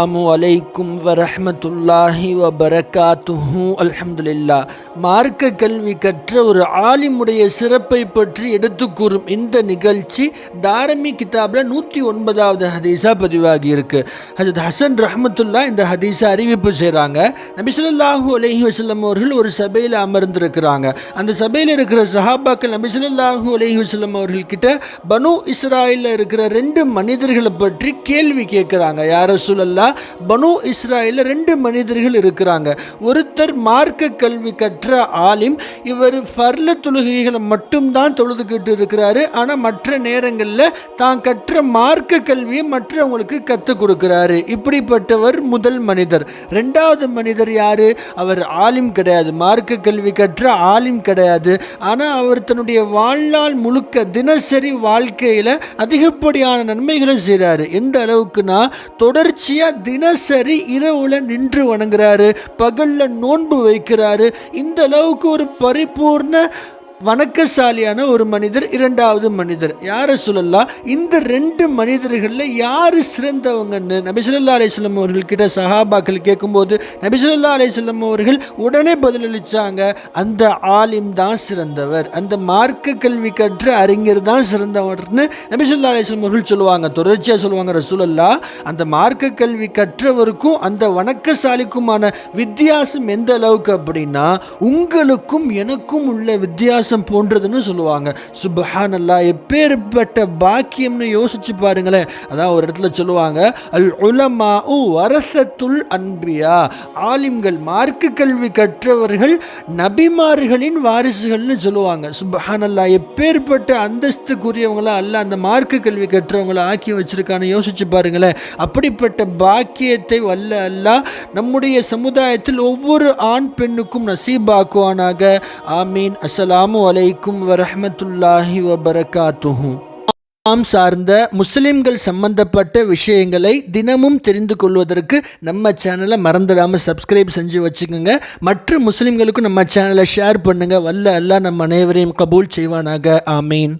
அஸ்ஸலாமு அலைக்கும் வரஹ்மத்துல்லாஹி வபரகாத்துஹு அல்ஹம்துலில்லா மார்க்க கல்வி கற்ற ஒரு ஆலிமுடைய சிறப்பை பற்றி எடுத்து கூறும் இந்த நிகழ்ச்சி தாரமி கிதாபில் நூற்றி ஒன்பதாவது ஹதீஸாக பதிவாகி இருக்கு ஹஜரத் ஹசன் ரஹமத்துல்லா இந்த ஹதீஸை அறிவிப்பு செய்கிறாங்க நபி அலஹி வசல்லம் அவர்கள் ஒரு சபையில் அமர்ந்திருக்கிறாங்க அந்த சபையில் இருக்கிற சஹாபாக்கள் நபி அலஹி வசல்லம் அவர்கள் கிட்ட பனு இஸ்ராயில் இருக்கிற ரெண்டு மனிதர்களை பற்றி கேள்வி கேட்குறாங்க யார சொல்லல்லா பனு இஸ்ராயில் ரெண்டு மனிதர்கள் இருக்கிறாங்க. ஒருத்தர் மார்க்க கல்வி கற்ற ஆலிம் இவர் ஃபர்ல தொழுகைகளை மட்டும்தான் தொழுதுகிட்டு இருக்கிறாரு. ஆனால் மற்ற நேரங்களில் தான் கற்ற மார்க்க கல்வியை மற்றவங்களுக்கு கற்றுக் கொடுக்குறாரு. இப்படிப்பட்டவர் முதல் மனிதர். ரெண்டாவது மனிதர் யாரு? அவர் ஆலிம் கிடையாது. மார்க்க கல்வி கற்ற ஆலிம் கிடையாது. ஆனால் அவர் தன்னுடைய வாழ்நாள் முழுக்க தினசரி வாழ்க்கையில் அதிகப்படியான நன்மைகளை செய்கிறாரு எந்த அளவுக்குன்னா தொடர்ச்சியாக தினசரி இரவுல நின்று வணங்குறாரு பகலில் நோன்பு வைக்கிறாரு. இந்த அளவுக்கு ஒரு பரிபூர்ண வணக்கசாலியான ஒரு மனிதர் இரண்டாவது மனிதர். யாரை சொல்லலாம் இந்த ரெண்டு மனிதர்களில் யார் சிறந்தவங்கன்னு? நபிசுல்லா அலிஸ்லம் அவர்கள்கிட்ட சஹாபாக்கள் கேட்கும்போது நபிசுல்லா அலிஸ்லம் அவர்கள் உடனே பதிலளித்தாங்க அந்த ஆலிம் தான் சிறந்தவர். அந்த மார்க்க கல்வி கற்ற அறிஞர் தான் சிறந்தவர்னு நபிசுல்லா அலிஸ்லம் அவர்கள் சொல்லுவாங்க. தொடர்ச்சியாக சொல்லுவாங்க ரசூலல்லா அந்த மார்க்க கல்வி கற்றவருக்கும் அந்த வணக்கசாலிக்குமான வித்தியாசம் எந்த அளவுக்கு அப்படின்னா உங்களுக்கும் எனக்கும் உள்ள வித்தியாசம் போன்றதுன்னு சொல்லுவாங்க. சுபஹான் அல்லா எப்பேற்பட்ட பாக்கியம்னு யோசிச்சு பாருங்களேன். அதான் ஒரு இடத்துல சொல்லுவாங்க அல் உலமா உ வரசத்துல் அன்பியா. ஆலிம்கள் மார்க்க கல்வி கற்றவர்கள் நபிமார்களின் வாரிசுகள்னு சொல்லுவாங்க. சுபஹான் அல்லா எப்பேற்பட்ட அந்தஸ்துக்குரியவங்களா அல்ல அந்த மார்க்க கல்வி கற்றவங்களை ஆக்கி வச்சிருக்கான்னு யோசிச்சு பாருங்களேன். அப்படிப்பட்ட பாக்கியத்தை வல்ல அல்லாஹ் நம்முடைய சமுதாயத்தில் ஒவ்வொரு ஆண் பெண்ணுக்கும் நசீபாக்குவானாக. ஆமீன். அஸ்ஸலாமு அலைக்கும் வரஹ்மத்துல்லாஹி வபரகாத்துஹு. நாம் சார்ந்த முஸ்லிம்கள் சம்பந்தப்பட்ட விஷயங்களை தினமும் தெரிந்து கொள்வதற்கு நம்ம சேனலை மறந்துடாமல் சப்ஸ்கிரைப் செஞ்சு வச்சுக்கோங்க. மற்ற முஸ்லிம்களுக்கும் நம்ம சேனலை ஷேர் பண்ணுங்கள் வல்ல அல்லாஹ் நம்ம அனைவரையும் கபூல் செய்வானாக. ஆமீன்.